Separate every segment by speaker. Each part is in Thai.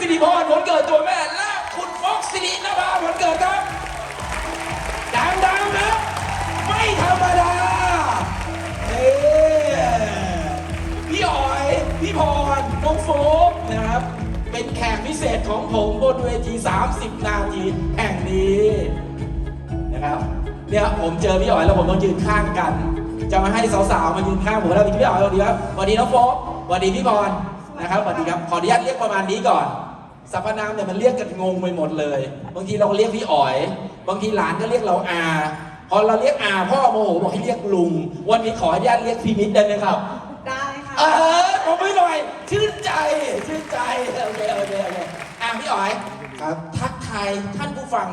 Speaker 1: สิริพรผลเกิดตัวแม่ และคุณฟอกสิรินภาผลเกิดครับดังๆนะไม่ธรรมดาเอ้พี่อ๋อย พี่พรน้องโฟกนะครับ เป็นแขกพิเศษของผมบนเวที 30 นาทีแห่งนี้นะครับเนี่ยผมเจอพี่อ๋อยแล้วผมต้องยืนข้างกัน จะมาให้สาวๆมายืนข้างผมแล้วพี่อ๋อยสวัสดีครับสวัสดีน้องโฟกสวัสดีพี่บอลนะครับสวัสดีครับ ขออนุญาตเรียกประมาณนี้ก่อน สรรพนามเนี่ยมันเรียกกันงงไปหมดเลย บางทีเราก็เรียกพี่อ๋อย บางทีหลานก็เรียกเราอาพอเราเรียกอาพ่อโมโหบอกให้เรียกลุง วันนี้ขออนุญาตเรียกพี่มิตรได้ไหมครับ
Speaker 2: ได้ค่ะ
Speaker 1: เออผมไม่หน่อย ชื่นใจชื่นใจโอเคโอเคโอเคอะพี่อ๋อย
Speaker 3: ครับ
Speaker 1: ทักทายท่านผู้ฟัง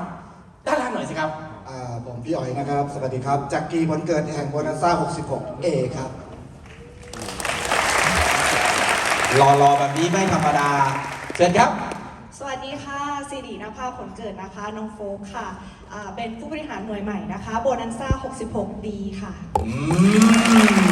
Speaker 1: ด้านล่างหน่อยสิครับ
Speaker 3: อ่าผมพี่อ๋อยนะครับ สวัสดีครับจากกีวันเกิดแห่งโบนัสซ่า 66 A ครับ
Speaker 1: รอรอแบบนี้ไม่ธรรมดา เชิญครับ
Speaker 2: สวัสดีค่ะสิรินภาผลเกิดนะคะ น้องโฟกค่ะอ่าเป็นผู้บริหารหน่วยใหม่นะคะ โบนันซ่า 66 ดีค่ะ
Speaker 1: อืม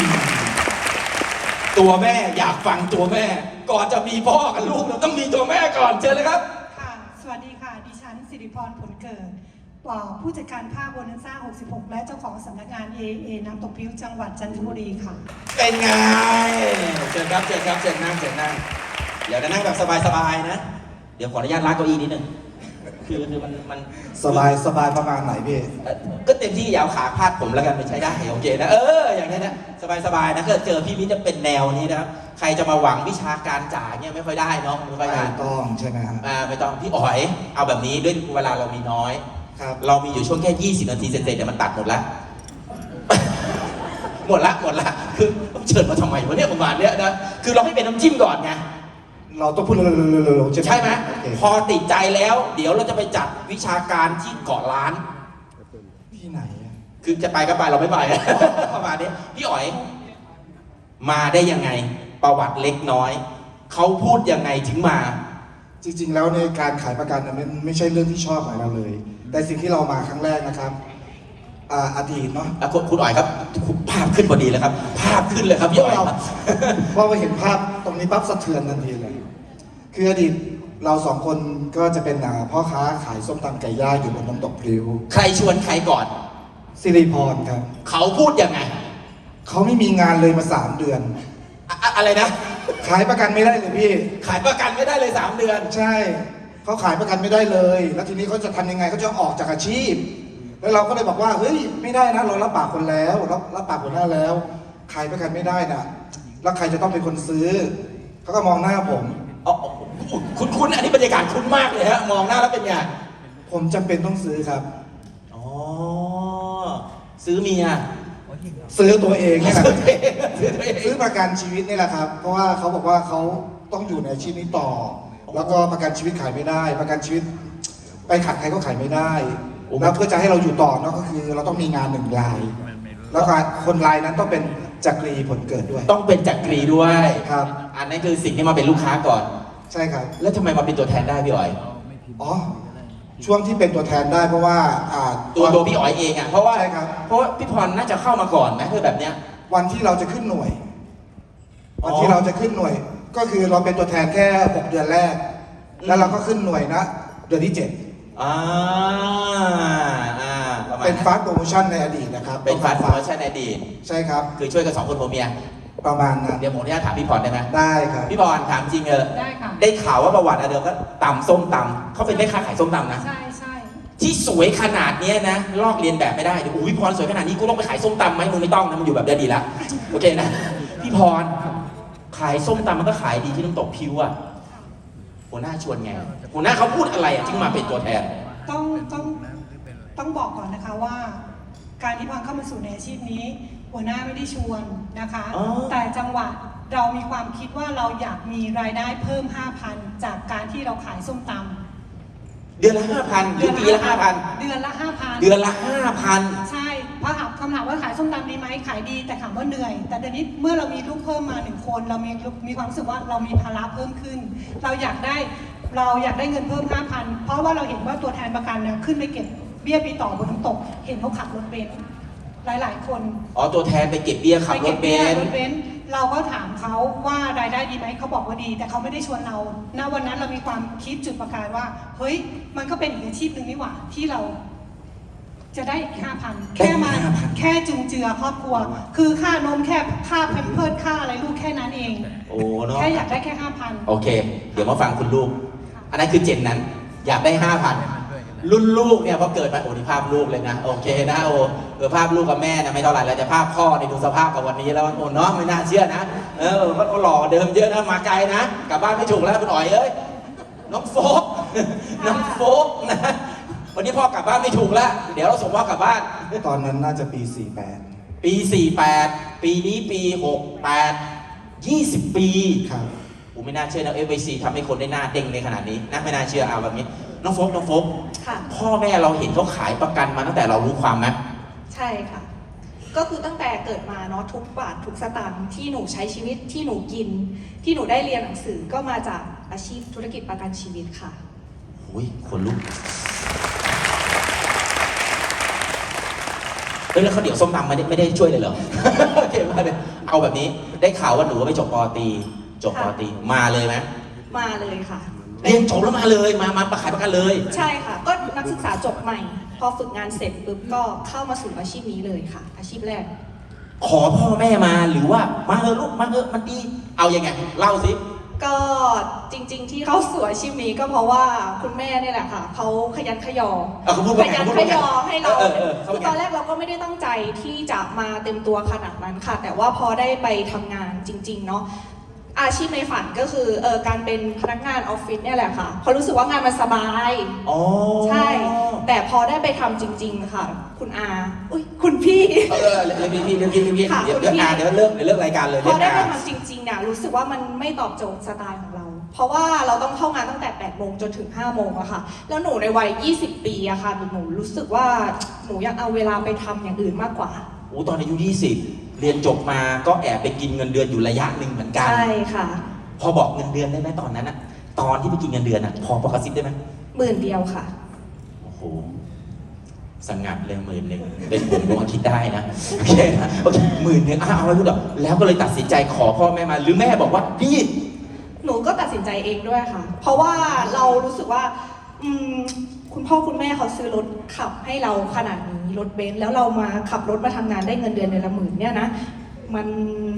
Speaker 1: ตัวแม่อยากฟังตัวแม่ ก่อนจะมีพ่อกับลูกเราต้องมีตัวแม่ก่อนเชิญเลยครับ
Speaker 4: ค่ะ สวัสดีค่ะ ดิฉันสิริพรผลเกิดอ่าผู้จัดการภาคโบนันซ่า 66 และเจ้าของสำนักงาน AA น้ำตกพิ้วจังหวัดจันทบุรีค่ะ
Speaker 1: เป็นไงเชิญครับเชิญครับเชิญนั่งเชิญนั่งเดี๋ยวจะนั่งแบบสบายๆนะ เดี๋ยวขออนุญาตลากเก้าอี้นิดนึงคือคือมันมัน
Speaker 3: สบายสบายประมาณไหนพี่
Speaker 1: เอ่อก็เต็มที่อยาวขาพาดผมแล้วกันไม่ใช้ได้โอเคนะเอออย่างนี้นะสบายๆนะถ้าเจอพี่มิตรจะเป็นแนวนี้นะครับใครจะมาหวังวิชาการจ่ายเนี่ยไม่ค่อยได้เนาะไม่ค่อยได้
Speaker 3: ไม่ต้องใช่ไหมครับ
Speaker 1: อ่าไม่ต้องพี่อ๋อย เอาแบบนี้ด้วยเวลาเรามีน้อย
Speaker 3: ครับ
Speaker 1: เรามีอยู่ช่วงแค่ 20 นาทีเสร็จๆเดี๋ยวมันตัดหมดละ หมดละหมดละ คือเชิญมาทำไมวะเนี่ยประมาณเนี้ยนะ คือเราให้เป็นน้ำจิ้มก่อนไง
Speaker 3: เราต้องพูดเร็วๆๆๆใช่ไหม
Speaker 1: ใช่ไหม
Speaker 3: โอเค
Speaker 1: พอติดใจแล้ว เดี๋ยวเราจะไปจัดวิชาการที่เกาะล้าน
Speaker 3: ที่ไหนอะ
Speaker 1: คือจะไปก็ไปเราไม่ไป ประมาณนี้พี่อ๋อย มาได้ยังไง ประวัติเล็กน้อย เขาพูดยังไงถึงมา
Speaker 3: จริง ๆ แล้วในการขายประกันเนี่ยมันไม่ใช่เรื่องที่ชอบของเราเลย แต่สิ่งที่เรามาครั้งแรกนะครับอ่าอดีตเนาะ
Speaker 1: อะคุณคุณอ๋อยครับภาพขึ้นพอดีเลยครับ ภาพขึ้นเลยครับพี่อ๋อยครับ
Speaker 3: พอมาเห็นภาพตรงนี้ปั๊บสะเทือนทันทีเลย คืออดีตเราสองคนก็จะเป็นอ่าพ่อค้าขายส้มตำไก่ย่างอยู่บนน้ำตกพลิ้ว
Speaker 1: ใครชวนใครก่อน
Speaker 3: สิริพรครับ
Speaker 1: เขาพูดยังไง
Speaker 3: เขาไม่มีงานเลยมาสามเดือน
Speaker 1: อะอะอะไรนะ
Speaker 3: ขายประกันไม่ได้เลยพี่
Speaker 1: ขายประกันไม่ได้เลย 3 เดือน
Speaker 3: ใช่เขาขายประกันไม่ได้เลย แล้วทีนี้เขาจะทำยังไงเขาจะออกจากอาชีพ แล้วเราก็เลยบอกว่าเฮ้ยไม่ได้นะเรารับปากคนแล้วรับรับปากคนหน้าแล้วขายประกันไม่ได้นะแล้วใครจะต้องเป็นคนซื้อเขาก็มองหน้าผม
Speaker 1: อ๋อ คุณคุณอันนี้บรรยากาศคุ้นมากเลยฮะ มองหน้าแล้วเป็นไง
Speaker 3: ผมจำเป็นต้องซื้อครับ
Speaker 1: อ๋อ ซื้อเมีย
Speaker 3: ซื้อตัวเองนี่แหละ
Speaker 1: ซื้อตัวเองซื้อตัวเอง
Speaker 3: ซื้อประกันชีวิตนี่แหละครับ เพราะว่าเขาบอกว่าเขาต้องอยู่ในอาชีพนี้ต่อ แล้วก็ประกันชีวิตขายไม่ได้ ประกันชีวิต ไปขัดใครก็ขายไม่ได้แล้วเพื่อจะให้เราอยู่ต่อเนาะก็คือ เราต้องมีงานหนึ่งราย แล้วก็คนรายนั้นต้องเป็นจักรีผลเกิดด้วย
Speaker 1: ต้องเป็นจักรีด้วย
Speaker 3: ครับ
Speaker 1: อันนั้นคือสิ่งที่มาเป็นลูกค้าก่อน
Speaker 3: ใช่ครับ
Speaker 1: แล้วทำไมมาเป็นตัวแทนได้พี่อ๋อย
Speaker 3: อ๋อ ช่วงที่เป็นตัวแทนได้เพราะว่าอ่า
Speaker 1: ตัวตัวพี่อ๋อยเองอะเพราะว่า
Speaker 3: ใช่ครับ
Speaker 1: เพราะว่าพี่พรน่าจะเข้ามาก่อนไหมเพื่อแบบเนี้ย
Speaker 3: วันที่เราจะขึ้นหน่วย
Speaker 1: อ๋อ
Speaker 3: วันที่เราจะขึ้นหน่วย ก็คือเราเป็นตัวแทนแค่หกเดือนแรก แล้วเราก็ขึ้นหน่วยนะ เดือนที่เจ็ด
Speaker 1: อ่าอ่าประมาณ
Speaker 3: เป็นฟาสต์โปรโมชั่นในอดีตนะครับ
Speaker 1: เป็นฟาสต์
Speaker 3: ต้อง
Speaker 1: โปรโมชั่นในอดีต
Speaker 3: ใช่ครับ
Speaker 1: คือช่วยกันสองคนผัวเมีย
Speaker 3: ประมาณนั้น
Speaker 1: เดี๋ยวผมอนุญาตถามพี่พรได้ไหม
Speaker 3: ได้ครับ
Speaker 1: พี่พรถามจริงเออ
Speaker 4: ได้ค่ะ
Speaker 1: ได้ข่าวว่าประวัติอะเดิมก็ตำส้มตำเขาเป็นแม่ค้าขายส้มตำนะ
Speaker 4: ใช่ใช่
Speaker 1: ที่สวยขนาดเนี้ยนะลอกเรียนแบบไม่ได้เดี๋ยวอุ้ยพี่พรสวยขนาดนี้กูต้องไปขายส้มตำไหมมึงไม่ต้องนะมึงอยู่แบบเดียวดีละโอเคนะพี่พรขายส้มตำมันก็ขายดีที่น้ำตกพิวอะหัวหน้าชวนไงหัวหน้าเขาพูดอะไรอะจึงมาเป็นตัวแทน
Speaker 4: ต้องต้องต้องบอกก่อนนะคะว่า การที่พังเข้ามาสู่ในอาชีพนี้ หัวหน้าไม่ได้ชวนนะคะ
Speaker 1: อ๋อ
Speaker 4: แต่จังหวะเรามีความคิดว่าเราอยากมีรายได้เพิ่ม 5,000 จากการที่เราขายส้มตำ
Speaker 1: เดือนละห้าพันหรือปีละห้าพัน
Speaker 4: เดือนละ5,000
Speaker 1: เดือนละห้าพัน
Speaker 4: ใช่เพราะถามคำถามว่าขายส้มตำดีไหมขายดีแต่ถามว่าเหนื่อย แต่เดี๋ยวนี้เมื่อเรามีลูกเพิ่มมาหนึ่งคน เรามีมีความรู้สึกว่าเรามีภาระเพิ่มขึ้น เราอยากได้เราอยากได้เงินเพิ่ม 5,000 เพราะว่าเราเห็นว่าตัวแทนประกันเนี่ยขึ้นไปเก็บเบี้ยปีต่อบนน้ำตก เห็นเขาขับรถเบนซ์ หลาย ๆ คน
Speaker 1: อ๋อตัวแทนไปเก็บเบี้ยขับ
Speaker 4: ไป
Speaker 1: ร
Speaker 4: เก็
Speaker 1: ถ
Speaker 4: บ
Speaker 1: เบ
Speaker 4: เบี้ย
Speaker 1: น
Speaker 4: ร
Speaker 1: ซ์
Speaker 4: ถเบนซ์เราก็ถามเขาว่ารายได้ดีไหมเขาบอกว่าดี แต่เขาไม่ได้ชวนเราณวันนั้นเรามีความคิดจุดประกายว่า เฮ้ย มันก็เป็นอีกอาชีพหนึ่งนี่หว่าที่เรา จะได้ห้าพัน
Speaker 1: ได้
Speaker 4: แค่มา
Speaker 1: 5,000
Speaker 4: แค่จุนเจือครอบครัว คือค่านมแค่ค่าแพมเพิร์ดค่าอะไรลูกแค่นั้นเอง
Speaker 1: โอ้เนาะ
Speaker 4: แค่อยากได้แค่ห้าพัน
Speaker 1: โอเค เดี๋ยวมาฟังคุณลูก อันนั้นคือเจนนั้น อยากได้ห้าพัน รุ่นลูกเนี่ยพอเกิดมาโอ้นี่ภาพลูกเลยนะโอเคนะโอ้เออภาพลูกกับแม่นะไม่เท่าไหร่แล้วแต่ภาพพ่อนี่ดูสภาพกับวันนี้แล้วโอ้เนาะไม่น่าเชื่อนะเออมันก็หล่อเดิมเยอะนะมาไกลนะกลับบ้านไม่ถูกแล้วคุณอ๋อยเอ้ยน้องโฟกน้องโฟกนะวันนี้พ่อกลับบ้านไม่ถูกแล้ว เดี๋ยวเราส่งพ่อกลับบ้าน
Speaker 3: ตอนนั้นน่าจะปี
Speaker 1: ปี 48 ปีนี้ปี 68 20 ปี
Speaker 3: 48ครับ
Speaker 1: ผมไม่น่าเชื่อนะ FBC ทำให้คนได้หน้าเด้งในขนาดนี้นะไม่น่าเชื่อเอาแบบนี้ น้องโฟกน้องโฟก
Speaker 2: ค่ะ
Speaker 1: พ่อแม่เราเห็นเขาขายประกันมาตั้งแต่เรารู้ความไหม
Speaker 2: ใช่ค่ะ ก็คือตั้งแต่เกิดมาเนาะทุกบาททุกสตางค์ที่หนูใช้ชีวิตที่หนูกิน ที่หนูได้เรียนหนังสือก็มาจากอาชีพธุรกิจประกันชีวิตค่ะ
Speaker 1: โอ้ยคนลุกเอ้ยแล้วเขาวเดี๋ยวส้มตำไม่ได้ไม่ได้ช่วยเลยเหรอ โอเคมาเลยเอาแบบนี้ ได้ข่าวว่าหนูก็ไปจบปอตรีจบปอตรีมาเลยไหม
Speaker 2: มาเลยค่ะ
Speaker 1: เรียนจบแล้วมาเลยมามาประขายประกันเลย
Speaker 2: ใช่ค่ะ ก็นักศึกษาจบใหม่ พอฝึกงานเสร็จปุ๊บก็เข้ามาสู่อาชีพนี้เลยค่ะ อาชีพแรก
Speaker 1: ขอพ่อแม่มาหรือว่ามาเถอะลูกมาเถอะมันดีเอายังไงเล่าสิ
Speaker 2: ก็จริง ๆ ที่เข้าสู่อาชีพนี้ก็เพราะว่าคุณแม่เนี่ยแหละค่ะเขาขยันขยอ
Speaker 1: เอาคุณพูด
Speaker 2: ข
Speaker 1: ว่าไง
Speaker 2: ยัน
Speaker 1: คุณ
Speaker 2: ข
Speaker 1: พูด
Speaker 2: ย
Speaker 1: ว่าไง
Speaker 2: อให้เรา
Speaker 1: เออเออเออ
Speaker 2: คือตอนแรกเราก็ไม่ได้ตั้งใจที่จะมาเต็มตัวขนาดนั้นค่ะ แต่ว่าพอได้ไปทำงานจริง ๆ เนาะ อาชีพในฝันก็คือเออการเป็นพนักงานออฟฟิศเนี่ยแหละค่ะเพราะรู้สึกว่างานมันสบาย
Speaker 1: อ๋อ
Speaker 2: ใช่ แต่พอได้ไปทำจริง ๆ ค่ะ คุณอาอุ้ยคุณพี่
Speaker 1: เออเออเรื่องพี่พี่เรื่องพี่เรื่องพี่
Speaker 2: ค่ะ
Speaker 1: เดี๋ยว
Speaker 2: คุณ
Speaker 1: เดี๋ยว
Speaker 2: พี่
Speaker 1: อ่าเดี๋ยวเลิกเดี๋ยวเลิกรายการเลย
Speaker 2: พ
Speaker 1: เรื่
Speaker 2: อ
Speaker 1: อง
Speaker 2: ได้ไป
Speaker 1: อ่า
Speaker 2: ทำจริงๆเนี่ยรู้สึกว่ามันไม่ตอบโจทย์สไตล์ของเรา เพราะว่าเราต้องเข้างานตั้งแต่ 8 โมงจนถึง 5 โมงอะค่ะ แล้วหนูในวัย 20 ปีอะค่ะหนูรู้สึกว่าหนูอยากเอาเวลาไปทำอย่างอื่นมากกว่า
Speaker 1: โอ้ตอนอายุ 20 เรียนจบมาก็แอบไปกินเงินเดือนอยู่ระยะหนึ่งเหมือนกัน
Speaker 2: ใช่ค่ะ
Speaker 1: พอบอกเงินเดือนได้ไหมตอนนั้นอะตอนที่ไปกินเงินเดือนอะพอประกาศได้ไหม
Speaker 2: หมื่นเดียวค่ะ
Speaker 1: โอ้โหสงัดเลยหมื่นหนึ่งเป็นผมผมก็คิดได้นะโอเคนะโอเคหมื่นหนึ่งอ้าวเอาไว้พูดหรอแล้วก็เลยตัดสินใจขอพ่อแม่มา หรือแม่บอกว่าพี่
Speaker 2: หนูก็ตัดสินใจเองด้วยค่ะ เพราะว่าเรารู้สึกว่าอืม คุณพ่อคุณแม่เขาซื้อรถขับให้เราขนาดนี้รถเบนซ์แล้วเรามาขับรถมาทำงานได้เงินเดือนเดือนละหมื่นเนี่ยนะมัน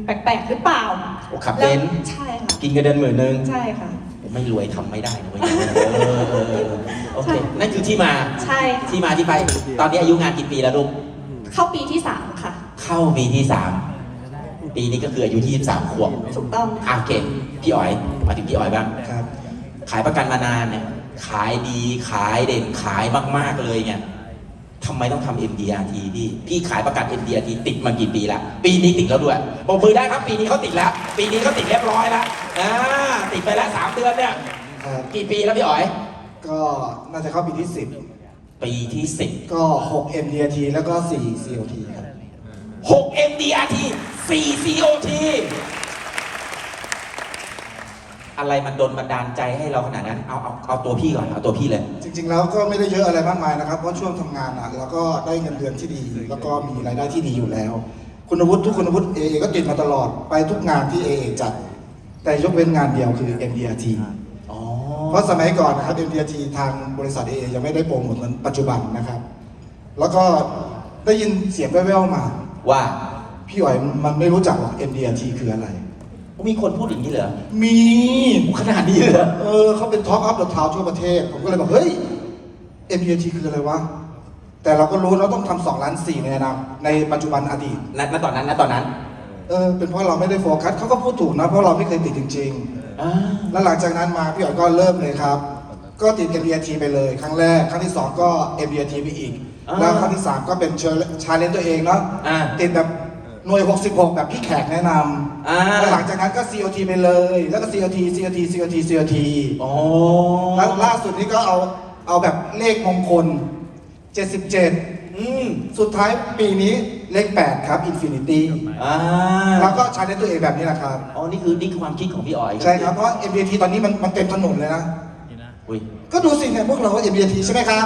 Speaker 2: แปลกๆหรือเปล่า
Speaker 1: โอ้ขับเบนซ์
Speaker 2: แล้วใช่ค่ะ
Speaker 1: กินเงินเดือนหมื่นหนึ่ง
Speaker 2: ใช่ค่ะ
Speaker 1: ไม่รวยทำไม่ได้นะเว้ยเออเออเออโอเค นั่นคือที่มา
Speaker 2: ใช่ค่ะ
Speaker 1: ที่มาที่ไป ตอนนี้อายุงานกี่ปีแล้วลูก
Speaker 2: เข้าปีที่สามค่ะ
Speaker 1: เข้าปีที่สามปีนี้ก็คืออายุที่23ขวบ
Speaker 2: ถูกต้อง
Speaker 1: อะโอเค พี่อ๋อย มาถึงพี่อ๋อยบ้าง
Speaker 3: ครับ
Speaker 1: ขายประกันมานานเนี่ย ขายดีขายเด่นขายมาก ๆ เลยเนี่ยทำไมต้องทำ MDRT พี่พี่ขายประกัน MDRT ติดมากี่ปีแล้วปีนี้ติดแล้วด้วยบอกมือได้ครับ ปีนี้เขาติดแล้ว ปีนี้เขาติดเรียบร้อยแล้วอ่าติดไปแล้วสามเดือนเนี่ย
Speaker 3: ครับ
Speaker 1: กี่ปีแล้วพี่อ๋อย
Speaker 3: ก็น่าจะเข้าปีที่
Speaker 1: ปีที่สิบ
Speaker 3: 10 ก็ 6 MDT แล้วก็ 4 COT ครับ
Speaker 1: 6 MDRT 4 COT อะไรมันดนบันดาลใจให้เราขนาดนั้นเอาเอาเอาตัวพี่ก่อนเอาตัวพี่เลย
Speaker 3: จริงๆ แล้วก็ไม่ได้เยอะอะไรมากมายนะครับเพราะช่วงทำงานอะเราก็ได้เงินเดือนที่ดี แล้วก็มีรายได้ที่ดีอยู่แล้ว คุณวุฒิทุกคุณวุฒิเอก็ติดมาตลอดไปทุกงานที่เอจัด แต่ยกเว้นงานเดียวคือ MDRT
Speaker 1: อ๋อ
Speaker 3: เพราะสมัยก่อนนะครับ MDRT ทางบริษัทเอยังไม่ได้โปรโมทเหมือนปัจจุบันนะครับ แล้วก็ได้ยินเสียงแว่วๆมา
Speaker 1: ว่า
Speaker 3: พี่อ๋อยมันไม่รู้จักหรอก MDRT คืออะไร
Speaker 1: มีคนพูดอย่างนี้เหรอ
Speaker 3: มี
Speaker 1: ขนาดนี้เลยเหรอ
Speaker 3: เออเขาเป็นท็อปอัพเดอะทาวทั่วประเทศ ผมก็เลยบอกเฮ้ย MDRT คืออะไรวะ แต่เราก็รู้เราต้องทำสองล้านสี่ในอนาคตในปัจจุบันอดีต
Speaker 1: ณณตอนนั้นณตอนนั้น
Speaker 3: เออเป็นเพราะเราไม่ได้โฟกัสเขาก็พูดถูกนะ เพราะเราไม่เคยติดจริง
Speaker 1: อ่า
Speaker 3: ๆ แล้วหลังจากนั้นมาพี่อ๋อยก็เริ่มเลยครับ ก็ติด MDRT ไปเลย ครั้งแรก ครั้งที่สองก็ MDRT ไปอีกแล้วครั้งที่สามก็เป็นชาเลนตัวเองเนาะ
Speaker 1: อ่า
Speaker 3: ติดแบบหน่วย 66 แบบพี่แขกแนะน
Speaker 1: อ่าำ
Speaker 3: แล้วหลังจากนั้นก็ COT ไปเลย แล้วก็ COT COT COT COT
Speaker 1: อ๋อ
Speaker 3: แล้วล่าสุดนี้ก็เอาเอาแบบเลขมงคล 77
Speaker 1: อืม
Speaker 3: สุดท้ายปีนี้เลข 8 ครับ Infinity
Speaker 1: อ่า
Speaker 3: แล้วก็ใช้ในตัวเองแบบนี้แหละครับ
Speaker 1: อ๋อนี่คือนี่คือความคิดของพี่อ๋อย
Speaker 3: ใช่ครับ เพราะ MDT ตอนนี้มันมันเต็มถนนเลยนะ
Speaker 1: อุ้ย
Speaker 3: ก็ดูสิเนี่ยพวกเราก็ MDT ใช่ไหมครับ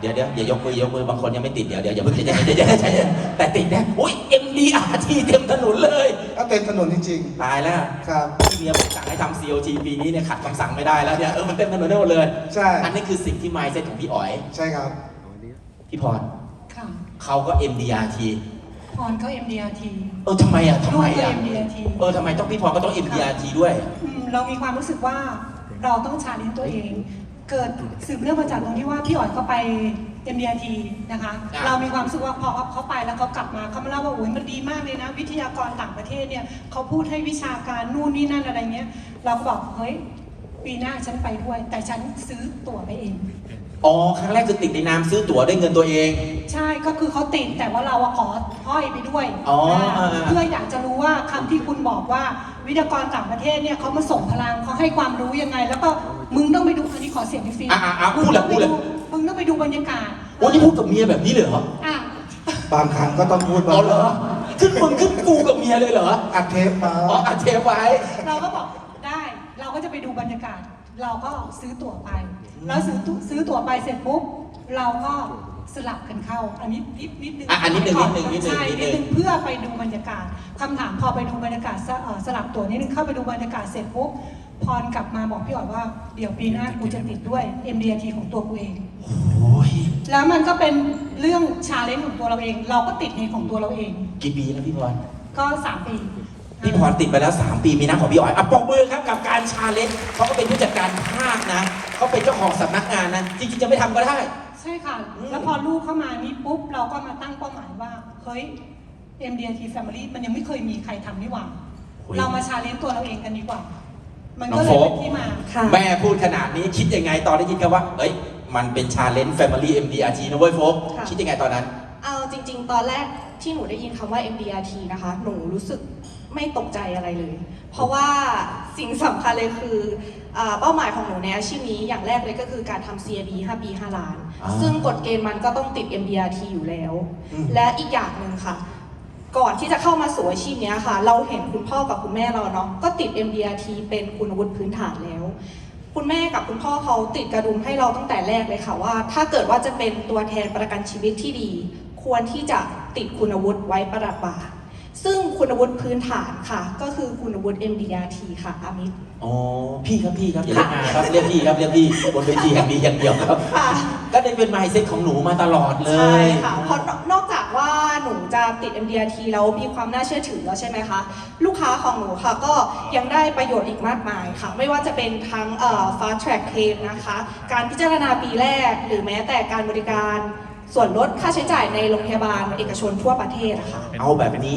Speaker 1: เดี๋ยวเดี๋ยวอย่ายกมือ ยกมือบางคนยังไม่ติด เดี๋ยวเดี๋ยวอย่าเพิ่งใจเย็นใจเย็นใจเย็นแต่ติดนะอุ้ย MDRT เต็มถนนเลย
Speaker 3: ก็เต็มถนนจริง
Speaker 1: ตายแล้ว
Speaker 3: ๆ ครับ
Speaker 1: พี่เมียผมสั่งให้ทำ COT ปีนี้เนี่ยขัดคำสั่งไม่ได้แล้วเนี่ยเออมันเต็มถนนได้หมดเลย
Speaker 3: ใช่
Speaker 1: อันนี้คือสิ่งที่ไมซ์เซ็ตของพี่อ๋อย
Speaker 3: ใช่ครับ
Speaker 1: พี่พร
Speaker 4: ค่ะ
Speaker 1: เขาก็ MDRT
Speaker 4: พรก็ MDRT
Speaker 1: เออทำไมอะทำ
Speaker 4: ลูก
Speaker 1: ไม
Speaker 4: ก็
Speaker 1: อะ
Speaker 4: MDRT
Speaker 1: เออทำไมต้องพี่พรก็ต้อง MDRT ด้วย
Speaker 4: อืมเรามีความรู้สึกว่าเราต้องชาเลนจ์ตัวเอง เกิดสืบเนื่องมาจากตรงที่ว่าพี่อ๋อยเขาไป MDRT นะคะ
Speaker 1: อะ
Speaker 4: เรามีความรู้สึกว่าพอเขาไปแล้วเขากลับมาเขามาเล่าว่าโอ้ยมันดีมากเลยนะ วิทยากรต่างประเทศเนี่ยเขาพูดให้วิชาการนู่นนี่นั่นอะไรเงี้ย เราก็บอกเฮ้ยปีหน้าฉันไปด้วย แต่ฉันซื้อตั๋วไปเอง
Speaker 1: อ๋อ ครั้งแรกคือติดในนามซื้อตั๋วด้วยเงินตัวเอง
Speaker 4: ใช่ก็คือเขาติดแต่ว่าเราอะขอห้อยไปด้วย
Speaker 1: อ๋อ
Speaker 4: นะ
Speaker 1: อ่า
Speaker 4: เพื่ออยากจะรู้ว่าคำที่คุณบอกว่าวิทยากรต่างประเทศเนี่ยเขามาส่งพลังเขาให้ความรู้ยังไง แล้วก็มึงต้องไปดูอันนี้ขอเสียงฟรีๆ
Speaker 1: อะอะอะ
Speaker 4: มึง
Speaker 1: พูดเลย
Speaker 4: ต้องไป
Speaker 1: พูดเลย
Speaker 4: ดูมึงต้องไปดูบรรยากาศ
Speaker 1: โอ้นี่พูดกับเมียแบบนี้เลยเหรอ
Speaker 4: อะ
Speaker 3: บางครั้งก็ต้องพูด
Speaker 1: อ๋อเหรอ ขึ้นมึงขึ้นกูกับเมียเลยเหรอ
Speaker 3: อัดเทปมา
Speaker 1: อ๋ออัดเทปไว้
Speaker 4: เราก็บอกได้ เราก็จะไปดูบรรยากาศ เราก็ซื้อตั๋วไป แล้วซื้อตั๋วซื้อตั๋วไปเสร็จปุ๊บเราก็สลับกันเข้า อันนี้นิดนิดนึง
Speaker 1: อะอันนิดนึงนิดนึงนิดนึง
Speaker 4: ใช่
Speaker 1: นิ
Speaker 4: นิ
Speaker 1: ด
Speaker 4: ด
Speaker 1: นึ
Speaker 4: นึ
Speaker 1: ง
Speaker 4: งเพื่อไปดูบรรยากาศคำถามพอไปดูบรรยากาศสเอ่อสลับตั๋วนิดนึงเข้าไปดูบรรยากาศเสร็จปุ๊บพรกลับมาบอกพี่อ๋อยว่าเดี๋ยวปีหน้ากูจะติดด้วย MDRT ของตัวกูเอง
Speaker 1: โอ้ย
Speaker 4: แล้วมันก็เป็นเรื่องชาเลนจ์ของตัวเราเอง เราก็ติดในของตัวเราเอง
Speaker 1: กี่ปีแล้วพี่พร
Speaker 4: ก็สามปี
Speaker 1: พี่พรติดไปแล้ว 3 ปีมีน้ำของพี่อ๋อยอะปรบมือครับกับการชาเลนจ์เขาก็เป็นผู้จัดการภาคนะเขาเป็นเจ้าของสำนักงานนะจริงๆจะไม่ทำก็ได้
Speaker 4: ใช่ค่ะ
Speaker 1: อืม
Speaker 4: แล้วพอลูกเข้ามานี่ปุ๊บ เราก็มาตั้งเป้าหมายว่า เฮ้ย MDRT Family มันยังไม่เคยมีใครทำนี่หว่าเรามาชาเลนจ์ตัวเราเองกันดีกว่า มันก็เลยเป็นที่มา
Speaker 2: ค่ะ
Speaker 1: แม่พูดขนาดนี้คิดยังไงตอนได้ยินคำว่าเอ้ยมันเป็นชาเลนจ์ Family MDRT นะเว้ยโฟก
Speaker 2: ค่ะ
Speaker 1: คิดยังไงตอนนั้น
Speaker 2: เอาจริง ๆ ตอนแรกที่หนูได้ยินคำว่า MDRT นะคะ หนูรู้สึก ไม่ตกใจอะไรเลย เพราะว่าสิ่งสำคัญเลยคืออ่าเป้าหมายของหนูในอาชีพนี้อย่างแรกเลยก็คือการทำ CAB 5 ปี 5 ล้าน
Speaker 1: อ่า
Speaker 2: ซึ่งกฎเกณฑ์มันก็ต้องติด MDRT อยู่แล้ว
Speaker 1: อืม
Speaker 2: และอีกอย่างหนึ่งค่ะ ก่อนที่จะเข้ามาสู่อาชีพเนี้ยค่ะ เราเห็นคุณพ่อกับคุณแม่เราเนาะก็ติด MDRT เป็นคุณวุฒิพื้นฐานแล้ว คุณแม่กับคุณพ่อเขาติดกระดุมให้เราตั้งแต่แรกเลยค่ะว่า ถ้าเกิดว่าจะเป็นตัวแทนประกันชีวิตที่ดี ควรที่จะติดคุณวุฒิไว้ประดับบ่า ซึ่งคุณวุฒิพื้นฐานค่ะ ก็คือคุณวุฒิ MDRT ค่ะอามิตร
Speaker 1: อ๋อพี่ครับพี่ครับอย่าเรียกอาครับเรียกพี่ครับเรียกพี่บนเวทีแห่งนี้อย่างเดียวครับ
Speaker 2: ค่ะ
Speaker 1: ก็ได้เป็นไมซ์เซ็ตของหนูมาตลอดเล
Speaker 2: ใช่
Speaker 1: ย
Speaker 2: ค่ะ เพราะนอกจากว่าหนูจะติด MDRT แล้วมีความน่าเชื่อถือแล้วใช่ไหมคะ ลูกค้าของหนูค่ะก็ยังได้ประโยชน์อีกมากมายค่ะ ไม่ว่าจะเป็นทั้งเอ่อ fast track claim นะคะ การพิจารณาปีแรก หรือแม้แต่การบริการส่วนลดค่าใช้จ่ายในโรงพยาบาลเอกชนทั่วประเทศอะค่ะ
Speaker 1: เอาแบบนี้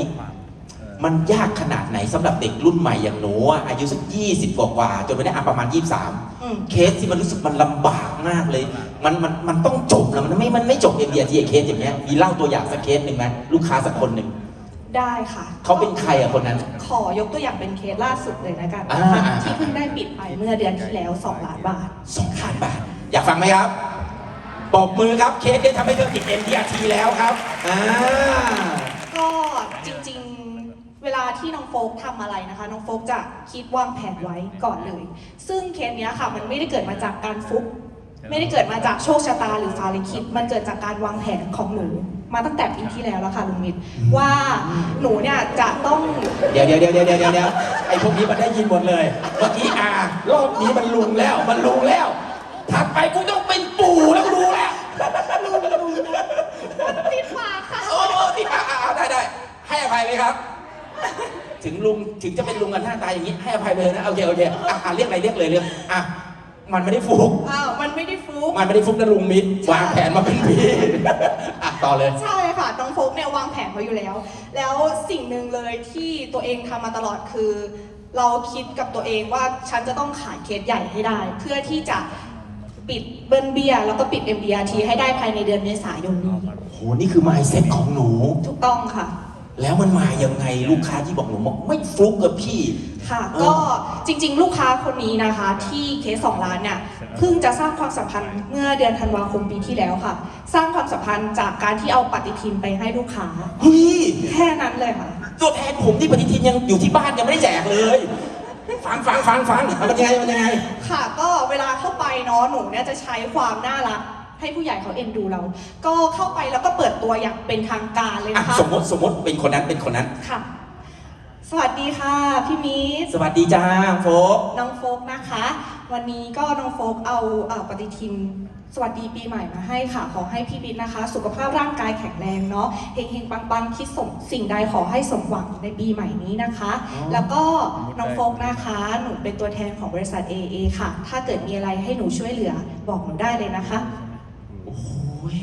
Speaker 1: มันยากขนาดไหนสำหรับเด็กรุ่นใหม่อย่างหนูอะอายุสัก20กว่ากว่าๆจนไปได้อะประมาณ23
Speaker 2: อืม
Speaker 1: เคสที่มันรู้สึกมันลำบากมากเลย มันมันมันต้องจบนะมันไม่มันไม่จบเอ็มเดียที่เคสอย่างเงี้ยมีเล่าตัวอย่างสักเคสหนึ่งไหมลูกค้าสักคนหนึ่ง
Speaker 2: ได้ค่ะ
Speaker 1: เขาเป็นใครอะคนนั้น
Speaker 2: ขอยกตัวอย่างเป็นเคสล่าสุดเลยนะกัน
Speaker 1: อ่า
Speaker 2: นะคะ
Speaker 1: อ่า
Speaker 2: ที่เพิ่งได้ปิดไปเมื่อเดือนที่แล้ว2ล้านบาท
Speaker 1: สองล้านบาท อยากฟังไหมครับปรบมือครับเคสที่ทำให้เธอติด MDRT แล้วครับอ่า
Speaker 2: ก็จริงๆ เวลาที่น้องโฟกทำอะไรนะคะ น้องโฟกจะคิดวางแผนไว้ก่อนเลย ซึ่งเคสเนี้ยค่ะ มันไม่ได้เกิดมาจากการฟุก ไม่ได้เกิดมาจากโชคชะตาหรือฟ้าลิขิตมันเกิดจากการวางแผนของหนู มาตั้งแต่ปีที่แล้วแล้วค่ะลุงมิตรว่าหนูเนี่ยจะต้อง
Speaker 1: เดี๋ยวเดี๋ยวเดี๋ยวเดี๋ยวเดี๋ยวเดี๋ยวไอ้พวกนี้มันได้ยินหมดเลยเมื่อกี้อารอบนี้มันลุงแล้วมันลุงแล้วถัดไปกูต้องเป็นปู่แล้วกูรู้แล้ว
Speaker 2: ลุงลุงนะติดปากค่ะ
Speaker 1: โอ้โอ้ที่อ่าอ่าได้ได้ให้อภัยไหมครับ ถึงลุงถึงจะเป็นลุงกันหน้าตาอย่างนี้ให้อภัยไปเลยนะโอเคโอเคอะอะเรียกอะไรเรียกเลยเรียกอะมันไม่ได้ฟุก
Speaker 2: อ้าวมันไม่ได้ฟุก
Speaker 1: มันไม่ได้ฟุกนะลุงมิตรวางแผนมาเป็นปีอะต่อเลย
Speaker 2: ใช่ค่ะน้องโฟกเนี่ยวางแผนไว้อยู่แล้ว แล้วสิ่งหนึ่งเลยที่ตัวเองทำมาตลอดคือ เราคิดกับตัวเองว่าฉันจะต้องขายเคสใหญ่ให้ได้ เพื่อที่จะปิดเบิร์นเบียร์แล้วก็ปิด MDRT ให้ได้ภายในเดือนเมษายนนี้
Speaker 1: โห นี่คือ mindset ของหนู
Speaker 2: ถูกต้องค่ะ
Speaker 1: แล้วมันมายังไงลูกค้าที่บอกหนูบอกไม่ฟลุกกับพี่
Speaker 2: ค่ะ
Speaker 1: เออ
Speaker 2: ก็จริง ๆ ลูกค้าคนนี้นะคะ ที่เคสสองล้านเนี่ยเพิ่งจะสร้างความสัมพันธ์เมื่อเดือนธันวาคมปีที่แล้วค่ะ สร้างความสัมพันธ์จากการที่เอาปฏิทินไปให้ลูกค้า
Speaker 1: เฮ้ย
Speaker 2: แค่นั้นเลยค่ะ
Speaker 1: ตัวแทนผมที่ปฏิทินยังอยู่ที่บ้านยังไม่ได้แจกเลยฟังฟังฟังฟังมันยังไงมันยังไง
Speaker 2: ค่ะ ก็เวลาเข้าไปเนาะหนูเนี่ยจะใช้ความน่ารัก ให้ผู้ใหญ่เขาเอ็นดูเรา ก็เข้าไปแล้วก็เปิดตัวอย่างเป็นทางการเลย
Speaker 1: อะ
Speaker 2: นะคะ
Speaker 1: สมมติสมมติเป็นคนนั้นเป็นคนนั้น
Speaker 2: ค่ะ สวัสดีค่ะ พี่มิส
Speaker 1: สวัสดีจ้าโฟก
Speaker 2: น้องโฟกนะคะ วันนี้ก็น้องโฟกเอาเอ่อปฏิทินสวัสดีปีใหม่มาให้ค่ะ ขอให้พี่บิ๊กนะคะ สุขภาพร่างกายแข็งแรงเนาะเฮงๆปังๆคิดสมสิ่งใดขอให้สมหวังในปีใหม่นี้นะคะ แล้วก็น้องโฟกนะคะ หนูเป็นตัวแทนของบริษัท AA ค่ะ ถ้าเกิดมีอะไรให้หนูช่วยเหลือบอกหนูได้เลยนะคะ
Speaker 1: โอ้ย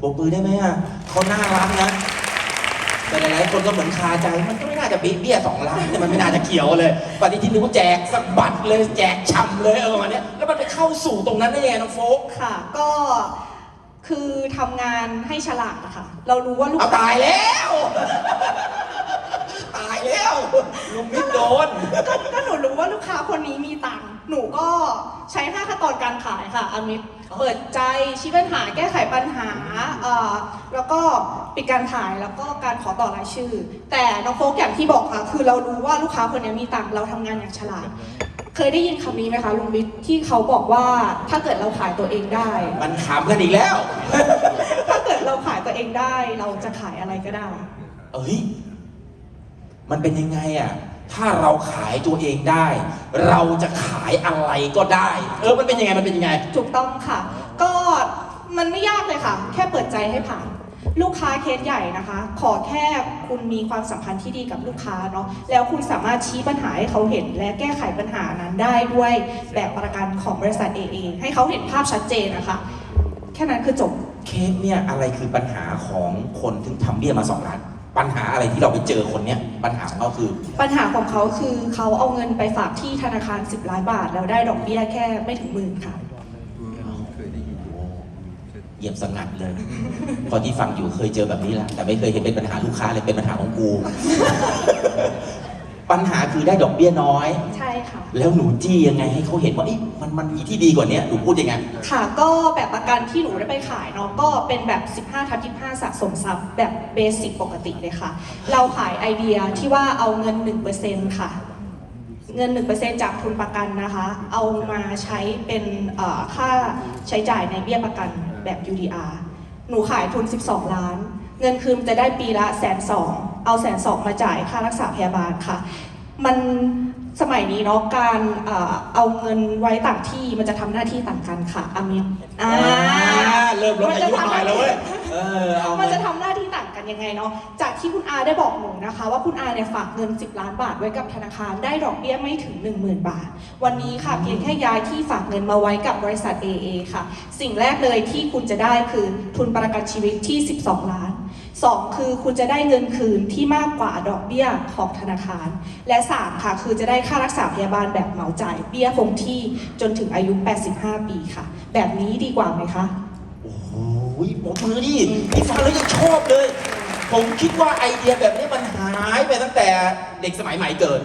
Speaker 1: โบกมือได้ไหมอะเขาน่ารักนะ แต่หลายๆคนก็เหมือนคาใจ มันก็ไม่น่าจะเบี้ยสองล้านมันไม่น่าจะเกี่ยวเลย ปฏิทินนึกว่าแจกสะบัดเลยแจกช่ำเลยเออประมาณเนี้ยแล้วมันไปเข้าสู่ตรงนั้นได้ยังไงน้องโฟก
Speaker 2: ค่ะ ก็คือทำงานให้ฉลาดนะคะเรารู้ว่าลูก
Speaker 1: เอาตายแล้ว ตายแล้วลุงมิดโดน
Speaker 2: ก็ก็หนูรู้ว่าลูกค้าคนนี้มีตังค์หนูก็ใช้5ขั้นตอนการขายค่ะอามิต เปิดใจชี้ปัญหาแก้ไขปัญหาเอ่อแล้วก็ปิดการขายแล้วก็การขอต่อรายชื่อ แต่น้องโฟกอย่างที่บอกค่ะ คือเรารู้ว่าลูกค้าคนนี้มีตังค์เราทำงานอย่างฉลาดเคยได้ยินคำนี้ไหมคะลุงบิ๊กที่เขาบอกว่าถ้าเกิดเราขายตัวเองได้
Speaker 1: มันขำกันอีกแล้ว
Speaker 2: ถ้าเกิดเราขายตัวเองได้ เราจะขายอะไรก็ได้
Speaker 1: เอ้ย มันเป็นยังไงอะ ถ้าเราขายตัวเองได้ เราจะขายอะไรก็ได้ เออมันเป็นยังไงมันเป็นยังไง
Speaker 2: ถูกต้องค่ะ ก็มันไม่ยากเลยค่ะ แค่เปิดใจให้ผ่าน ลูกค้าเคสใหญ่นะคะ ขอแค่คุณมีความสัมพันธ์ที่ดีกับลูกค้าเนาะแล้วคุณสามารถชี้ปัญหาให้เขาเห็น และแก้ไขปัญหานั้นได้ด้วยแบบประกันของบริษัท AA ให้เขาเห็นภาพชัดเจนนะคะ แค่นั้นคือจบ
Speaker 1: เคสเนี่ยอะไรคือปัญหาของคนที่ทำเบี้ยมาสองล้าน ปัญหาอะไรที่เราไปเจอคนเนี้ยปัญหาของเขาคือ
Speaker 2: ปัญหาของเขาคือเขาเอาเงินไปฝากที่ธนาคาร 10 ล้านบาท แล้วได้ดอกเบี้ยแค่ไม่ถึงหมื่นค่ะ
Speaker 1: เยี่ยมสงัดเลย พอที่ฟังอยู่เคยเจอแบบนี้แหละแต่ไม่เคยเห็นเป็นปัญหาลูกค้าเลยเป็นปัญหาของกู ปัญหาคือได้ดอกเบี้ยน้อย
Speaker 2: ใช่ค่ะ
Speaker 1: แล้วหนูจี้ยังไงให้เขาเห็นว่าเอ๊ะมันมันมีที่ดีกว่านี้หนูพูดยังไง
Speaker 2: ค่ะก็แบบประกันที่หนูได้ไปขายเนาะก็เป็นแบบ 15ทับ25สะสมทรัพย์แบบเบสิกปกติเลยค่ะ เราขายไอเดียที่ว่าเอาเงิน 1%ค่ะ เงิน 1%จากทุนประกันนะคะ เอามาใช้เป็นเอ่อค่าใช้จ่ายในเบี้ยประกันแบบ UDR หนูขายทุน 12 ล้าน เงินคืนจะได้ปีละแสนสอง เอาแสนสองมาจ่ายค่ารักษาพยาบาลค่ะ มันสมัยนี้เนาะการเอ่อเอาเงินไว้ต่างที่มันจะทำหน้าที่ต่างกันค่ะอามินอ่า
Speaker 1: เริ่มลดอายุหน่อยแล้วเว้ยเออเอา
Speaker 2: มัน
Speaker 1: เงิ
Speaker 2: จะ
Speaker 1: น
Speaker 2: ทำหน้าที่ต่างกันยังไงเนาะจากที่คุณอาได้บอกหนูนะคะ ว่าคุณอาเนี่ยฝากเงิน 10 ล้านบาทไว้กับธนาคารได้ดอกเบี้ยไม่ถึง 10,000 บาท วันนี้ค่ะเพียงแค่ย้ายที่ฝากเงินมาไว้กับบริษัท AA ค่ะ สิ่งแรกเลยที่คุณจะได้คือทุนประกันชีวิตที่ 12 ล้าน 2 คือคุณจะได้เงินคืนที่มากกว่าดอกเบี้ยของธนาคาร และ 3 ค่ะ คือจะได้ค่ารักษาพยาบาลแบบเหมาจ่ายเบี้ยคงที่จนถึงอายุ 85 ปีค่ะ แบบนี้ดีกว่าไหมคะ
Speaker 1: โอ้โหปรบมือดิพี่ฟังแล้วยังชอบเลย ผมคิดว่าไอเดียแบบนี้มันหายไปตั้งแต่เด็กสมัยใหม่เกิด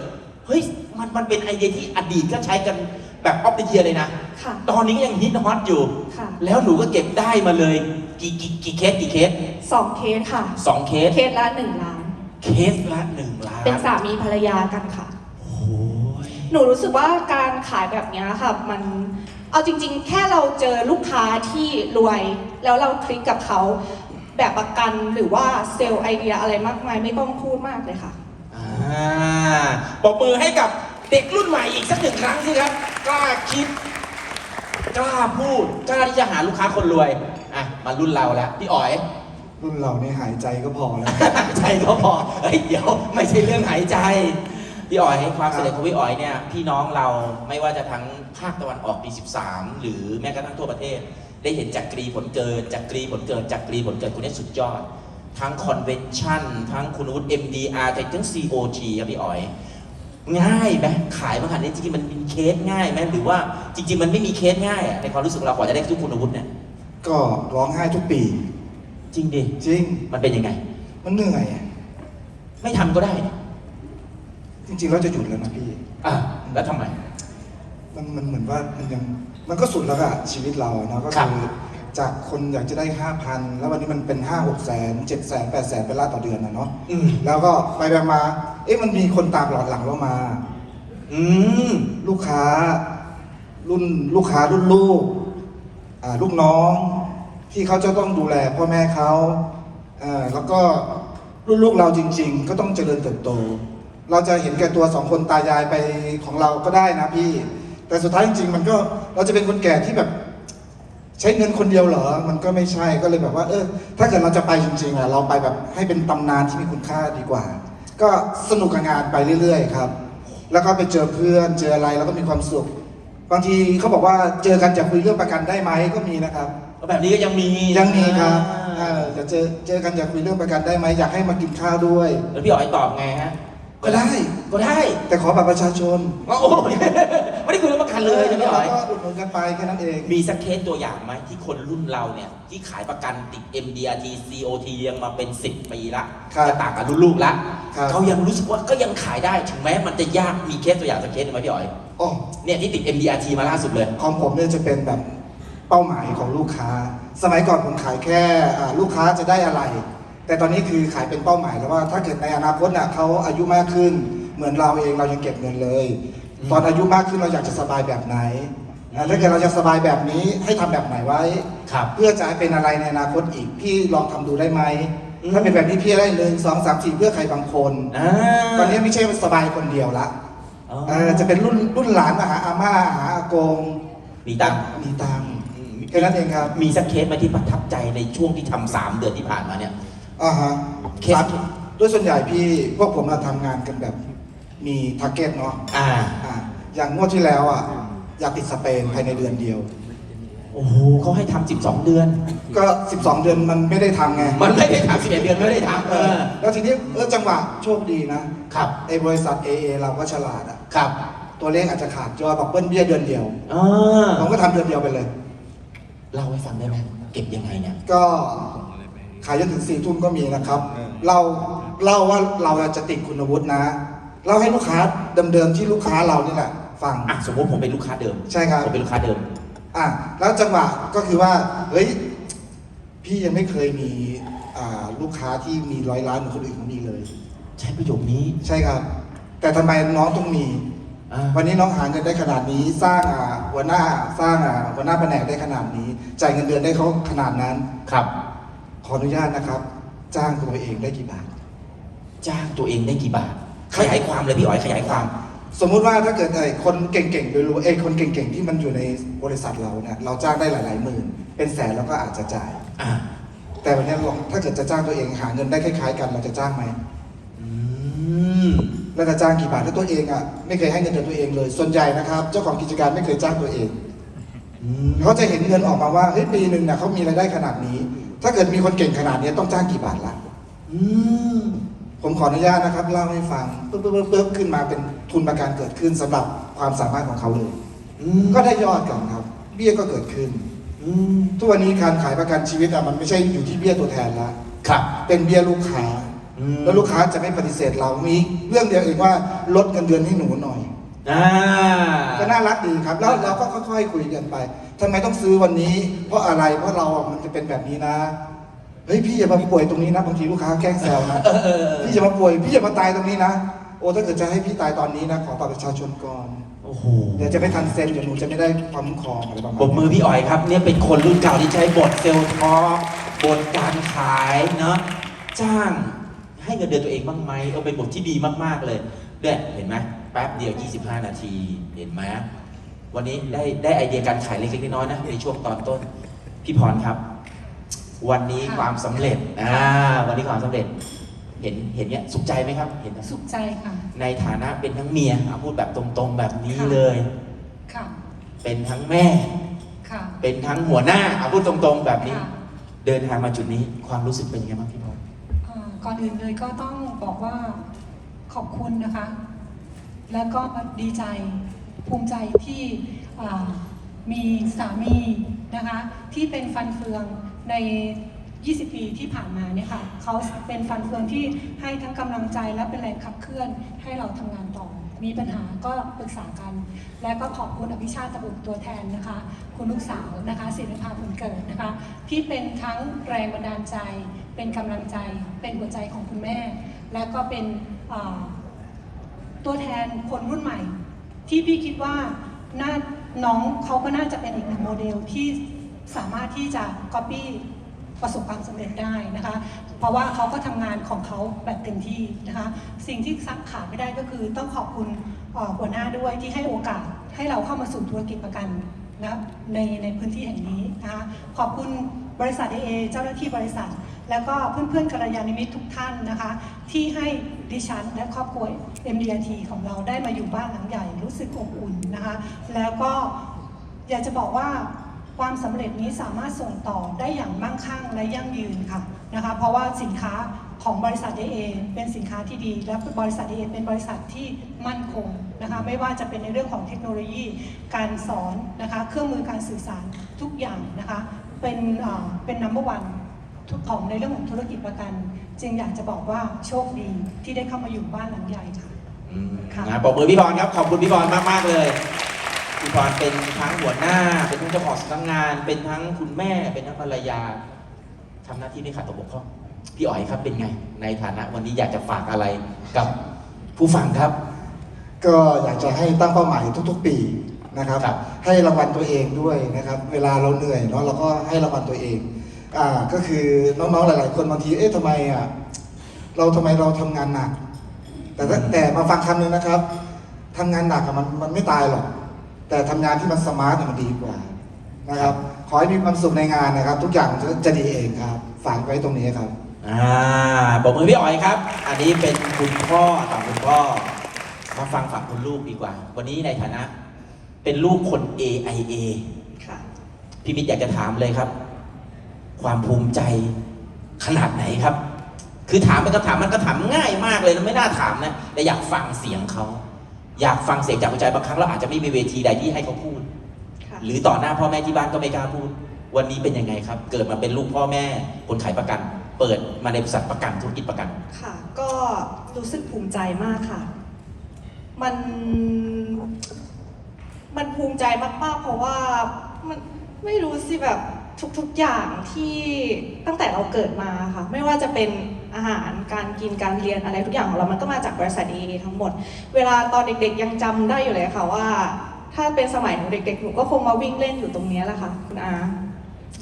Speaker 1: เฮ้ย มันมันเป็นไอเดียที่อดีตก็ใช้กัน แบบออฟเดเทียเลยนะ
Speaker 2: ค่ะ
Speaker 1: ตอนนี้ก็ยังฮิตฮอตอยู่
Speaker 2: ค่ะ
Speaker 1: แล้วหนูก็เก็บได้มาเลย กี่กี่กี่เคสกี่เคส
Speaker 2: สองเคสค่ะ
Speaker 1: สองเคส
Speaker 2: เคสละหนึ่งล้าน
Speaker 1: เคสละหนึ่งล้าน
Speaker 2: เป็นสามีภรรยากันค่ะ
Speaker 1: โอ้ย
Speaker 2: หนูรู้สึกว่าการขายแบบเนี้ยค่ะ มัน เอาจริง ๆ แค่เราเจอลูกค้าที่รวย แล้วเราคลิกกับเขา แบบประกันหรือว่าเซลล์ไอเดียอะไรมากมายไม่ต้องพูดมากเลยค่ะ
Speaker 1: อ่าปรบมือให้กับ เด็กรุ่นใหม่อีกสักหนึ่งครั้งสิครับ กล้าคิด กล้าพูด กล้าที่จะหาลูกค้าคนรวย อะ มารุ่นเราแล้ว พี่อ๋อย
Speaker 3: รุ่นเรานี่หายใจก็พอแล้ว
Speaker 1: ใจก็พอเฮ้ยเดี๋ยวไม่ใช่เรื่องหายใจ พี่อ๋อยความสำเร็จของพี่อ๋อยเนี่ยพี่น้องเราไม่ว่าจะทั้งภาคตะวันออกปี 13 หรือแม้กระทั่งทั่วประเทศ ได้เห็นจักรีผลเกิดจักรีผลเกิดจักรีผลเกิดคุณนี่สุดยอด ทั้งคอนเวนชั่นทั้งคุณวุฒิ MDR แต่ทั้ง COG ครับพี่อ๋อย ง่ายไหมขายมาขนาดนี้จริงๆมันมีเคสง่ายไหมหรือว่าจริง ๆ มันไม่มีเคสง่ายอะในความรู้สึกเรากว่าจะได้ทุกคุณวุฒิเนี่ย
Speaker 3: ก็ร้องไห้ทุกปี
Speaker 1: จริงดิ
Speaker 3: จริง
Speaker 1: มันเป็นยังไง
Speaker 3: มันเหนื่อยอะ
Speaker 1: ไม่ทำก็ได้นี่
Speaker 3: จริงๆเราจะหยุดแล้วนะพี่
Speaker 1: อะแล้วทำไม
Speaker 3: มันมันเหมือนว่ามันยังมันก็สุดแล้วอะชีวิตเราอะเนาะก็
Speaker 1: ครับ
Speaker 3: คือจากคนอยากจะได้ห้าพันแล้ววันนี้มันเป็นห้าหกแสนเจ็ดแสนแปดแสนเป็นล้านต่อเดือนนะเนาะ
Speaker 1: อืม
Speaker 3: แล้วก็ไปไปมา เอ๊ะมันมีคนตามหลอดหลังเรามา
Speaker 1: อืม
Speaker 3: ลูกค้า รุ่นลูกค้ารุ่นลูกอ่าลูกน้อง ที่เขาจะต้องดูแลพ่อแม่เขาเอ่อแล้วก็รุ่นลูกเราจริง ๆ ก็ต้องเจริญเติบโต เราจะเห็นแก่ตัวสองคนตายายไปของเราก็ได้นะพี่ แต่สุดท้ายจริง ๆ มันก็เราจะเป็นคนแก่ที่แบบใช้เงินคนเดียวเหรอ มันก็ไม่ใช่ ก็เลยแบบว่า เออ ถ้าเกิดเราจะไปจริงๆอะ เราไปแบบให้เป็นตำนานที่มีคุณค่าดีกว่า ก็สนุกกับงานไปเรื่อยๆครับ แล้วก็ไปเจอเพื่อนเจออะไรแล้วก็มีความสุข บางทีเขาบอกว่าเจอกันจะคุยเรื่องประกันได้ไหมก็มีนะครับ
Speaker 1: แบบนี้ก็ยังมี
Speaker 3: ยังมีครับเอ
Speaker 1: อ่า
Speaker 3: อจะเจอเจอกันอยากคุยเรื่องประกันได้ไหมอยากให้มากินข้าวด้วย
Speaker 1: แล้วพี่อ๋อยตอบไงฮะ
Speaker 3: ก็ได้
Speaker 1: ก็ได้
Speaker 3: แต่ขอบัตรประชาชน
Speaker 1: โอ้ยไม่ได้คุย เรื่องประกันเลยใช่ไหมพี่อ๋อย
Speaker 3: แล้วก็อุดหนุนกันไปแค่นั้นเอง
Speaker 1: มีสักเคสตัวอย่างไหมที่คนรุ่นเราเนี่ย ที่ขายประกันติด MDRT COT ยังมาเป็น 10 ปีละ
Speaker 3: ครับ
Speaker 1: จะต่างกับรุ่นลูกละ
Speaker 3: ครับ
Speaker 1: เขายังรู้สึกว่าก็ยังขายได้ถึงแม้มันจะยากมีเคสตัวอย่างสักเคสหนึ่งไหมพี่อ๋อย
Speaker 3: อ๋อ
Speaker 1: เนี่ยที่ติด MDRT มาล่าสุดเลย
Speaker 3: ของผมเนี่ยจะเป็นแบบเป้าหมายของลูกค้า สมัยก่อนผมขายแค่อ่าลูกค้าจะได้อะไร แต่ตอนนี้คือขายเป็นเป้าหมายแล้วว่าถ้าเกิดในอนาคตน่ะเขาอายุมากขึ้น เหมือนเราเองเรายังเก็บเงินเลย
Speaker 1: อืม
Speaker 3: ตอนอายุมากขึ้นเราอยากจะสบายแบบไหนอ่าถ้าเกิดเราจะสบายแบบนี้ให้ทำแบบไหนไว้
Speaker 1: ครับ
Speaker 3: เพื่อจะให้เป็นอะไรในอนาคตอีก พี่ลองทำดูได้ไหม
Speaker 1: อืม
Speaker 3: ถ้าเป็นแบบนี้พี่ได้หนึ่งสองสามสี่เพื่อใครบางคน
Speaker 1: อ่า
Speaker 3: ตอนนี้ไม่ใช่สบายคนเดียวละ
Speaker 1: อ๋อ
Speaker 3: เออจะเป็นรุ่นรุ่นหลานมาหาอาม่าหาอากง
Speaker 1: มีตังค์
Speaker 3: มีตังค์
Speaker 1: อืม
Speaker 3: แค่นั้นเองครับ
Speaker 1: มีสักเคสไหมที่ประทับใจในช่วงที่ทำสามเดือนที่ผ่านมาเนี่ย
Speaker 3: อ่าฮะ
Speaker 1: เคส
Speaker 3: สามด้วยส่วนใหญ่พี่พวกผมเราทำงานกันแบบ มีทาร์เก็ตเนาะ
Speaker 1: อ่า
Speaker 3: อ่าอย่างงวดที่แล้วอะอยากติดสเปนภายในเดือนเดียว
Speaker 1: โอ้โหเขาให้ทำสิบสองเดือน
Speaker 3: ก็ 12 เดือนมันไม่ได้ทำไง
Speaker 1: มันไม่ได้ทำสิบเอ็ดเดือนไม่ได้ทำ
Speaker 3: เอ
Speaker 1: เอ
Speaker 3: อ
Speaker 1: อ
Speaker 3: แล้วทีนี้เออจังหวะโชคดีนะครับ ไอ้บริษัท AA เราก็ฉลาดอะ
Speaker 1: ครับ
Speaker 3: ตัวเลขอาจจะขาดจอบอกเบิ้ลเบี้ยเดือนเดียว
Speaker 1: อ่า
Speaker 3: ผมก็ทำเดือนเดียวไปเลย
Speaker 1: เล่าให้ฟังได้ไหมเก็บยังไงเนี่ย
Speaker 3: ก็ขายจนถึงสี่ทุ่มก็มีนะครับ เราเล่าว่าเราจะติดคุณวุฒินะ เล่าให้ลูกค้าเดิมๆที่ลูกค้าเรานี่แหละ ฟัง
Speaker 1: อะสมมติผมเป็นลูกค้าเดิม
Speaker 3: ใช่ครับ
Speaker 1: ผมเป็นลูกค้าเดิม
Speaker 3: อะแล้วจังหวะก็คือว่าเฮ้ยพี่ยังไม่เคยมีอ่าลูกค้าที่มีร้อยล้านเหมือนคนอื่นเขามีเลย
Speaker 1: ใช้ประโยคนี้
Speaker 3: ใช่ครับ แต่ทำไมน้องต้องมี
Speaker 1: อ่า
Speaker 3: วันนี้น้องหาเงินได้ขนาดนี้ สร้างอ่าหัวหน้าสร้างอ่าหัวหน้าแผนกได้ขนาดนี้ จ่ายเงินเดือนได้เขาขนาดนั้น
Speaker 1: ครับ
Speaker 3: ขออนุญาตนะครับ จ้างตัวเองได้กี่บาท
Speaker 1: จ้างตัวเองได้กี่บาท ขยายความเลยพี่อ๋อยขยายความ
Speaker 3: สมมุติว่าถ้าเกิดไอ้คนเก่งๆโดยรู้ไอ้คนเก่งๆที่มันอยู่ในบริษัทเราเนี่ยเราจ้างได้หลายๆหมื่น เป็นแสนเราก็อาจจะจ่าย
Speaker 1: อ่า
Speaker 3: แต่วันนี้ลองถ้าเกิดจะจ้างตัวเองหาเงินได้คล้ายๆกันเราจะจ้างไหม
Speaker 1: อืม
Speaker 3: แล้วจะจ้างกี่บาทถ้าตัวเองอะไม่เคยให้เงินเดือนตัวเองเลย ส่วนใหญ่นะครับ เจ้าของกิจการไม่เคยจ้างตัวเอง
Speaker 1: อืม
Speaker 3: เขาจะเห็นเงินออกมาว่าเฮ้ยปีหนึ่งเนี่ยเขามีรายได้ขนาดนี้ ถ้าเกิดมีคนเก่งขนาดนี้ต้องจ้างกี่บาทละ
Speaker 1: อืม
Speaker 3: ผมขออนุญาตนะครับเล่าให้ฟังปึ๊บปึ๊บปึ๊บปึ๊บขึ้นมาเป็นทุนประกันเกิดขึ้นสำหรับความสามารถของเขาเลย
Speaker 1: อืม
Speaker 3: ก็ได้ยอดก่อนครับ เบี้ยก็เกิดขึ้น
Speaker 1: อืม
Speaker 3: ทุกวันนี้การขายประกันชีวิตอะมันไม่ใช่อยู่ที่เบี้ยตัวแทนละ
Speaker 1: ครับ
Speaker 3: เป็นเบี้ยลูกค้า
Speaker 1: อืม
Speaker 3: แล้วลูกค้าจะไม่ปฏิเสธเรามีเรื่องเดียวเองว่าลดเงินเดือนให้หนูหน่อย
Speaker 1: อ่า
Speaker 3: ก็น่ารักดีครับ แล้วเราก็ค่อยๆคุยกันไปทำไมต้องซื้อวันนี้ เพราะอะไรเพราะเราอะมันจะเป็นแบบนี้นะ เฮ้ยพี่อย่ามาป่วยตรงนี้นะบางทีลูกค้าแกล้งแซวนะ
Speaker 1: เออเออเออ
Speaker 3: พี่อย่ามาป่วยพี่อย่ามาตายตรงนี้นะโอ้ถ้าเกิดจะให้พี่ตายตอนนี้นะขอบัตรประชาชนก่อน
Speaker 1: โอ้โห
Speaker 3: เดี๋ยวจะไม่ทันเซ็นเดี๋ยวหนูจะไม่ได้ความคุ้มครองอะไรประมาณ
Speaker 1: บทมือพี่อ๋อยครับเนี่ยเป็นคนรุ่นเก่าที่ใช้บทเซลล์ทอล์กบทการขายเนาะจ้างให้เงินเดือนตัวเองบ้างไหมเออเป็นบทที่ดีมากๆเลยเนี่ยเห็นไหมแป๊บเดียว 25 นาทีเห็นไหมวันนี้ได้ได้ไอเดียการขายเล็กๆน้อยๆนะในช่วงตอนต้นพี่พรครับ วันนี้
Speaker 4: ค่ะ
Speaker 1: ความสำเร็จอ่าวันนี้ความสำเร็จ เห็นเห็นเนี้ยสุขใจไหมครับ เห็นไหม
Speaker 4: สุขใจค่ะ
Speaker 1: ในฐานะเป็นทั้งเมียเอาพูดแบบตรงๆแบบนี้
Speaker 4: ค่ะ
Speaker 1: เลย
Speaker 4: ค่ะ
Speaker 1: เป็นทั้งแม่
Speaker 4: ค่ะ
Speaker 1: เป็นทั้งหัวหน้าเอาพูดตรงๆแบบนี้
Speaker 4: ค่ะ
Speaker 1: เดินทางมาจุดนี้ความรู้สึกเป็นยังไงบ้างพี่พร
Speaker 4: อ่าก่อนอื่นเลยก็ต้องบอกว่าขอบคุณนะคะ แล้วก็ดีใจภูมิใจที่อ่ามีสามีนะคะ ที่เป็นฟันเฟือง ใน 20 ปีที่ผ่านมาเนี่ยค่ะเขาเป็นฟันเฟืองที่ให้ทั้งกำลังใจและเป็นแรงขับเคลื่อนให้เราทำงานต่อ มีปัญหาก็ปรึกษากัน และก็ขอบคุณอภิชาติตบุตรตัวแทนนะคะ คุณลูกสาวนะคะศิลปาผลเกิดนะคะ ที่เป็นทั้งแรงบันดาลใจ เป็นกำลังใจ เป็นหัวใจของคุณแม่ และก็เป็นตัวแทนคนรุ่นใหม่ ที่พี่คิดว่าน่าน้องเขาก็น่าจะเป็นอีกหนึ่งโมเดลที่ สามารถที่จะ Copy ประสบความสำเร็จได้นะคะ เพราะว่าเขาก็ทำงานของเขาแบบเต็มที่นะคะ สิ่งที่ซักขาดไม่ได้ก็คือต้องขอบคุณหัวหน้าด้วยที่ให้โอกาสให้เราเข้ามาสู่ธุรกิจประกันนะในในพื้นที่แห่งนี้นะคะขอบคุณบริษัทเอเจ้าหน้าที่บริษัท แล้วก็เพื่อนๆกัลยาณมิตรทุกท่านนะคะ ที่ให้ดิฉันและครอบครัว MDRT ของเราได้มาอยู่บ้านหลังใหญ่รู้สึกอบอุ่นนะคะ แล้วก็อยากจะบอกว่า ความสำเร็จนี้สามารถส่งต่อได้อย่างมั่งคั่งและยั่งยืนค่ะนะคะ เพราะว่าสินค้าของบริษัทเอเป็นสินค้าที่ดี และบริษัทเอเป็นบริษัทที่มั่นคงนะคะไม่ว่าจะเป็นในเรื่องของเทคโนโลยี การสอนนะคะเครื่องมือการสื่อสารทุกอย่างนะคะเป็นเป็นนัมเบอร์วันของในเรื่องของธุรกิจประกัน จึงอยากจะบอกว่าโชคดีที่ได้เข้ามาอยู่บ้านหลังใหญ่ค่ะ
Speaker 1: อืม
Speaker 4: ค่ะ
Speaker 1: นะปรบมือพี่บอลครับ ขอบคุณพี่บอลมาก ๆ เลย พี่บอลเป็นทั้งหัวหน้า เป็นทั้งเจ้าของสำนักงาน เป็นทั้งคุณแม่ เป็นทั้งภรรยาทำหน้าที่ไม่ขาดตกบกพร่องพี่อ๋อยครับเป็นไง ในฐานะวันนี้อยากจะฝากอะไรกับผู้ฟังครับ
Speaker 3: ก็อยากจะให้ตั้งเป้าหมายทุก ๆ ปีนะครับ
Speaker 1: ครับ
Speaker 3: ให้รางวัลตัวเองด้วยนะครับ เวลาเราเหนื่อยเนาะเราก็ให้รางวัลตัวเองอ่าก็คือน้องๆหลาย ๆ คนบางทีเอ๊ะทำไมอะเราทำไมเราทำงานหนัก แต่ถ้าแต่มาฟังคำหนึงนะครับทำงานหนักอะมันมันไม่ตายหรอก แต่ทำงานที่มันสมาร์ทอะมันดีกว่านะครับ ขอให้มีความสุขในงานนะครับ ทุกอย่างจะจะดีเองครับฝากไว้ตรงนี้ครับ
Speaker 1: อ่าปรบมือพี่อ๋อยครับ อันนี้เป็นคุณพ่อฝั่งคุณพ่อมาฟังฝั่งคุณลูกดีกว่า วันนี้ในฐานะ เป็นลูกคน AIA
Speaker 2: ค่ะ
Speaker 1: พี่มิตรอยากจะถามเลยครับ ความภูมิใจขนาดไหนครับ คือถามเป็นคำถามมันก็ถามง่ายมากเลยนะไม่น่าถามนะแต่อยากฟังเสียงเขา อยากฟังเสียงจากหัวใจบางครั้งเราอาจจะไม่มีเวทีใดที่ให้เขาพูด
Speaker 2: ค่ะ
Speaker 1: หรือต่อหน้าพ่อแม่ที่บ้านก็ไม่กล้าพูด วันนี้เป็นยังไงครับ เกิดมาเป็นลูกพ่อแม่คนขายประกัน เปิดมาในบริษัทประกันธุรกิจประกัน
Speaker 2: ค่ะ ก็รู้สึกภูมิใจมากค่ะ มันมันภูมิใจมากๆ เพราะว่ามันไม่รู้สิแบบ ทุกๆอย่างที่ตั้งแต่เราเกิดมาค่ะ ไม่ว่าจะเป็นอาหารการกินการเรียนอะไรทุกอย่างของเรามันก็มาจากบริษัทเอทั้งหมด เวลาตอนเด็กๆยังจำได้อยู่เลยค่ะว่า ถ้าเป็นสมัยหนูเด็กๆหนูก็คงมาวิ่งเล่นอยู่ตรงเนี้ยแหละค่ะคุณอา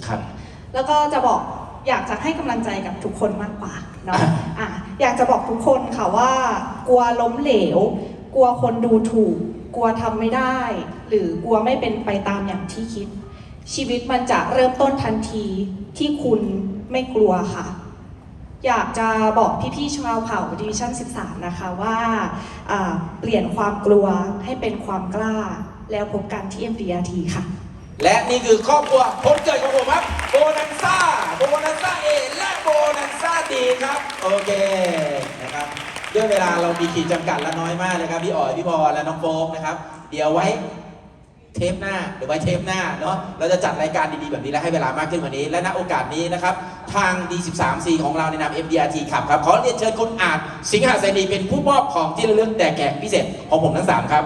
Speaker 1: ครับ
Speaker 2: แล้วก็จะบอกอยากจะให้กำลังใจกับทุกคนมากกว่าเนาะอะอยากจะบอกทุกคนค่ะว่า กลัวล้มเหลว กลัวคนดูถูก กลัวทำไม่ได้ หรือกลัวไม่เป็นไปตามอย่างที่คิด ชีวิตมันจะเริ่มต้นทันทีที่คุณไม่กลัวค่ะ อยากจะบอกพี่ๆชาวเผ่าดิวิชั่น 13 นะคะว่าเปลี่ยนความกลัวให้เป็นความกล้า แล้วพบกันที่ MDRT ค่ะ
Speaker 1: และนี่คือครอบครัวคนเกิดของผมครับโบนันซ่าโบนันซ่าเอและโบนันซ่าดีครับ โอเคนะครับด้วยเวลาเรามีขีดจำกัดและน้อยมากเลยครับ พี่อ๋อยพี่บอลและน้องโฟกนะครับ เดี๋ยวไว้ เทปหน้าหรือไว้เทปหน้าเนาะเราจะจัดรายการดีๆแบบนี้และให้เวลามากขึ้นกว่านี้ และณโอกาสนี้นะครับ ทาง D13C ของเราในนาม MDRT ขับครับ ขอเรียนเชิญคุณอาจสิงหาเสนีเป็นผู้มอบของที่ระลึกแด่แขกพิเศษของผมทั้งสามครับ